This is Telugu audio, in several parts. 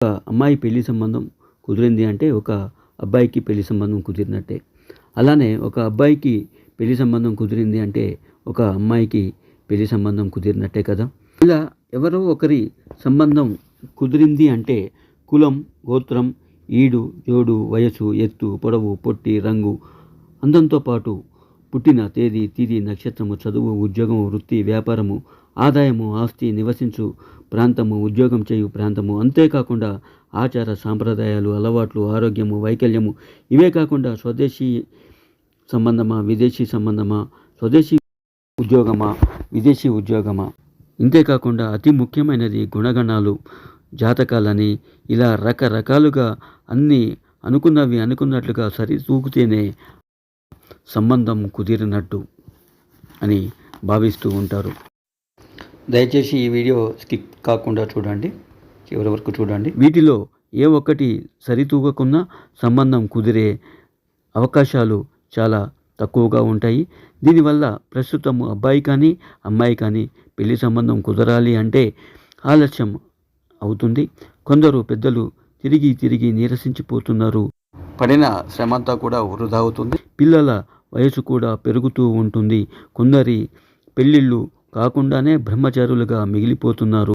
ఒక అమ్మాయి పెళ్ళి సంబంధం కుదిరింది అంటే ఒక అబ్బాయికి పెళ్ళి సంబంధం కుదిరినట్టే. అలానే ఒక అబ్బాయికి పెళ్ళి సంబంధం కుదిరింది అంటే ఒక అమ్మాయికి పెళ్ళి సంబంధం కుదిరినట్టే కదా. ఇలా ఎవరో ఒకరి సంబంధం కుదిరింది అంటే కులం గోత్రం ఈడు జోడు వయసు ఎత్తు పొడవు పొట్టి రంగు అందంతో పాటు పుట్టిన తేదీ తిథి నక్షత్రము చదువు ఉద్యోగము వృత్తి వ్యాపారము ఆదాయము ఆస్తి నివసించు ప్రాంతము ఉద్యోగం చేయు ప్రాంతము అంతేకాకుండా ఆచార సాంప్రదాయాలు అలవాట్లు ఆరోగ్యము వైకల్యము ఇవే కాకుండా స్వదేశీ సంబంధమా విదేశీ సంబంధమా స్వదేశీ ఉద్యోగమా విదేశీ ఉద్యోగమా. ఇంతేకాకుండా అతి ముఖ్యమైనది గుణగణాలు జాతకాలని ఇలా రకరకాలుగా అన్నీ అనుకున్నవి అనుకున్నట్లుగా సరితూగితేనే సంబంధం కుదిరినట్టు అని భావిస్తూ ఉంటారు. దయచేసి ఈ వీడియో స్కిప్ కాకుండా చూడండి. చివరి వరకు చూడండి. వీటిలో ఏ ఒక్కటి సరితూగకున్నా సంబంధం కుదిరే అవకాశాలు చాలా తక్కువగా ఉంటాయి. దీనివల్ల ప్రస్తుతం అబ్బాయి కానీ అమ్మాయి కానీ పెళ్ళి సంబంధం కుదరాలి అంటే ఆలస్యం అవుతుంది. కొందరు పెద్దలు తిరిగి తిరిగి నీరసించిపోతున్నారు. పడిన శ్రమంతా కూడా వృధా అవుతుంది. పిల్లల వయసు కూడా పెరుగుతూ ఉంటుంది. కొందరి పెళ్ళిళ్ళు కాకుండానే బ్రహ్మచారులుగా మిగిలిపోతున్నారు.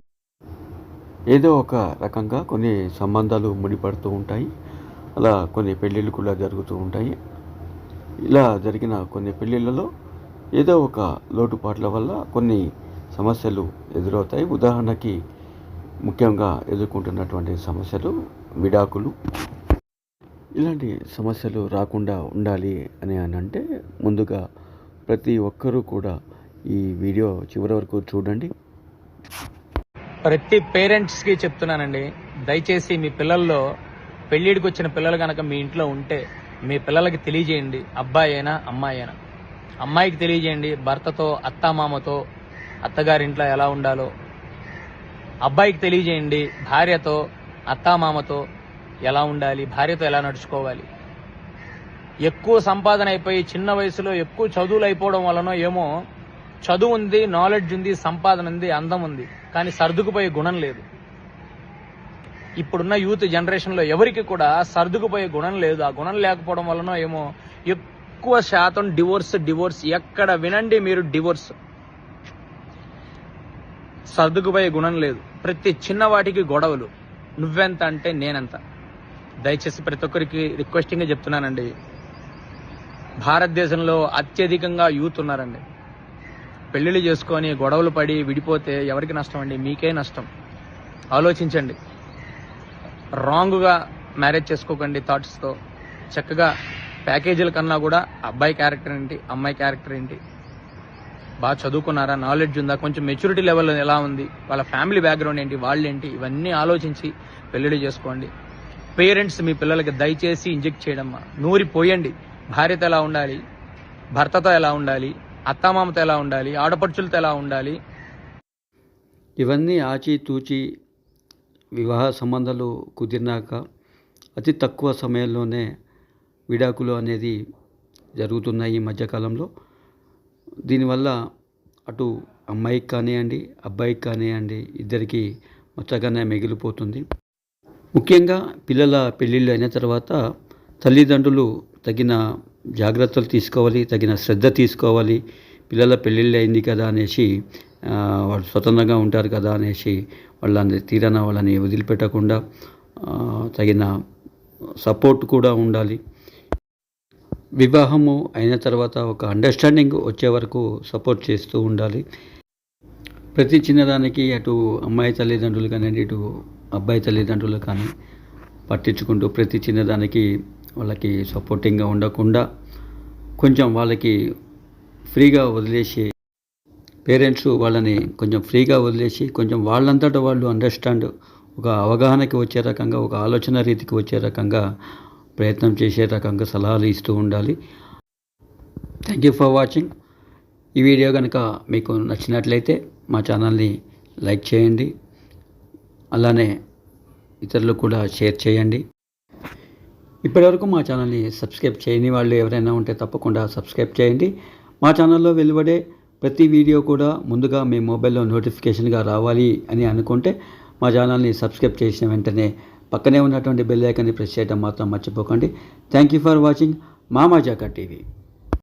ఏదో ఒక రకంగా కొన్ని సంబంధాలు ముడిపడుతూ ఉంటాయి. అలా కొన్ని పెళ్ళిళ్ళు కూడా జరుగుతూ ఉంటాయి. ఇలా జరిగిన కొన్ని పెళ్ళిళ్ళలో ఏదో ఒక లోటుపాట్ల వల్ల కొన్ని సమస్యలు ఎదురవుతాయి. ఉదాహరణకి ముఖ్యంగా ఎదుర్కొంటున్నటువంటి సమస్యలు విడాకులు. ఇలాంటి సమస్యలు రాకుండా ఉండాలి అని అని అంటే ముందుగా ప్రతి ఒక్కరూ కూడా ఈ వీడియో చివరి వరకు చూడండి. ప్రతి పేరెంట్స్కి చెప్తున్నానండి దయచేసి మీ పిల్లల్లో పెళ్ళిడికి వచ్చిన పిల్లలు కనుక మీ ఇంట్లో ఉంటే మీ పిల్లలకి తెలియజేయండి అబ్బాయి అయినా అమ్మాయి అయినా అమ్మాయికి తెలియజేయండి భర్తతో అత్తామామతో అత్తగారింట్లో ఎలా ఉండాలో. అబ్బాయికి తెలియజేయండి భార్యతో అత్తామామతో ఎలా ఉండాలి భార్యతో ఎలా నడుచుకోవాలి. ఎక్కువ సంపాదన అయిపోయి చిన్న వయసులో ఎక్కువ చదువులు అయిపోవడం వలన ఏమో చదువు ఉంది నాలెడ్జ్ ఉంది సంపాదన ఉంది అందం ఉంది కానీ సర్దుకుపోయే గుణం లేదు. ఇప్పుడున్న యూత్ జనరేషన్లో ఎవరికి కూడా సర్దుకుపోయే గుణం లేదు. ఆ గుణం లేకపోవడం వలన ఏమో ఎక్కువ శాతం డివోర్స్ డివోర్స్ ఎక్కడ వినండి మీరు డివోర్స్ సర్దుకుపోయే గుణం లేదు. ప్రతి చిన్న వాటికి గొడవలు. నువ్వెంత అంటే నేనెంత. దయచేసి ప్రతి ఒక్కరికి రిక్వెస్టింగ్ చెప్తున్నానండి. భారతదేశంలో అత్యధికంగా యూత్ ఉన్నారండి. పెళ్ళిళ్ళు చేసుకొని గొడవలు పడి విడిపోతే ఎవరికి నష్టం అండి? మీకే నష్టం. ఆలోచించండి. రాంగ్గా మ్యారేజ్ చేసుకోకండి థాట్స్తో. చక్కగా ప్యాకేజీల కన్నా కూడా అబ్బాయి క్యారెక్టర్ ఏంటి అమ్మాయి క్యారెక్టర్ ఏంటి? బాగా చదువుకున్నారా? నాలెడ్జ్ ఉందా? కొంచెం మెచ్యూరిటీ లెవెల్ ఎలా ఉంది? వాళ్ళ ఫ్యామిలీ బ్యాక్గ్రౌండ్ ఏంటి? వాళ్ళు ఏంటి ఇవన్నీ ఆలోచించి పెళ్ళిళ్ళు చేసుకోండి. పేరెంట్స్ మీ పిల్లలకి దయచేసి ఇంజెక్ట్ చేయడమ్మా. నూరి పోయండి భార్యతో ఎలా ఉండాలి? భర్తతో ఎలా ఉండాలి? అత్తామామతో ఎలా ఉండాలి? ఆడపడుచులతో ఎలా ఉండాలి? ఇవన్నీ ఆచితూచి వివాహ సంబంధాలు కుదిరినాక అతి తక్కువ సమయంలోనే విడాకులు అనేది జరుగుతున్నాయి ఈ మధ్యకాలంలో. దీనివల్ల అటు అమ్మాయికి కానివ్వండి అబ్బాయికి కానివ్వండి ఇద్దరికి మచ్చగానే మిగిలిపోతుంది. ముఖ్యంగా పిల్లల పెళ్ళిళ్ళు అయిన తర్వాత తల్లిదండ్రులు తగిన జాగ్రత్తలు తీసుకోవాలి తగిన శ్రద్ధ తీసుకోవాలి. పిల్లల పెళ్ళిళ్ళు అయింది కదా అనేసి వాళ్ళు స్వతంత్రంగా ఉంటారు కదా అనేసి వాళ్ళని తీరన వాళ్ళని వదిలిపెట్టకుండా తగిన సపోర్ట్ కూడా ఉండాలి. వివాహము అయిన తర్వాత ఒక అండర్స్టాండింగ్ వచ్చే వరకు సపోర్ట్ చేస్తూ ఉండాలి. ప్రతి చిన్నదానికి అటు అమ్మాయి తల్లిదండ్రులు కానివ్వండి ఇటు అబ్బాయి తల్లిదండ్రులు కానీ పట్టించుకుంటూ ప్రతి చిన్నదానికి వాళ్ళకి సపోర్టింగ్గా ఉండకుండా కొంచెం వాళ్ళకి ఫ్రీగా వదిలేసి పేరెంట్స్ వాళ్ళని కొంచెం ఫ్రీగా వదిలేసి కొంచెం వాళ్ళంతటా వాళ్ళు అండర్స్టాండ్ ఒక అవగాహనకి వచ్చే రకంగా ఒక ఆలోచన రీతికి వచ్చే రకంగా ప్రయత్నం చేసే రకంగా సలహాలు ఇస్తూ ఉండాలి. థ్యాంక్ యూ ఫర్ వాచింగ్ ఈ వీడియో కనుక మీకు నచ్చినట్లయితే మా ఛానల్ని లైక్ చేయండి. అలానే ఇతరులకు కూడా షేర్ చేయండి. ఇప్పటివరకు మా ఛానల్ని సబ్స్క్రైబ్ చేయని వాళ్ళు ఎవరైనా ఉంటే తప్పకుండా సబ్స్క్రైబ్ చేయండి. మా ఛానల్లో వెలువడే ప్రతి వీడియో కూడా ముందుగా మీ మొబైల్లో నోటిఫికేషన్గా రావాలి అని అనుకుంటే మా ఛానల్ని సబ్స్క్రైబ్ చేసిన వెంటనే పక్కనే ఉన్నటువంటి బెల్ ఐకాన్ని ప్రెస్ చేయడం మాత్రం మర్చిపోకండి. Thank you for watching. మామాజాకా TV.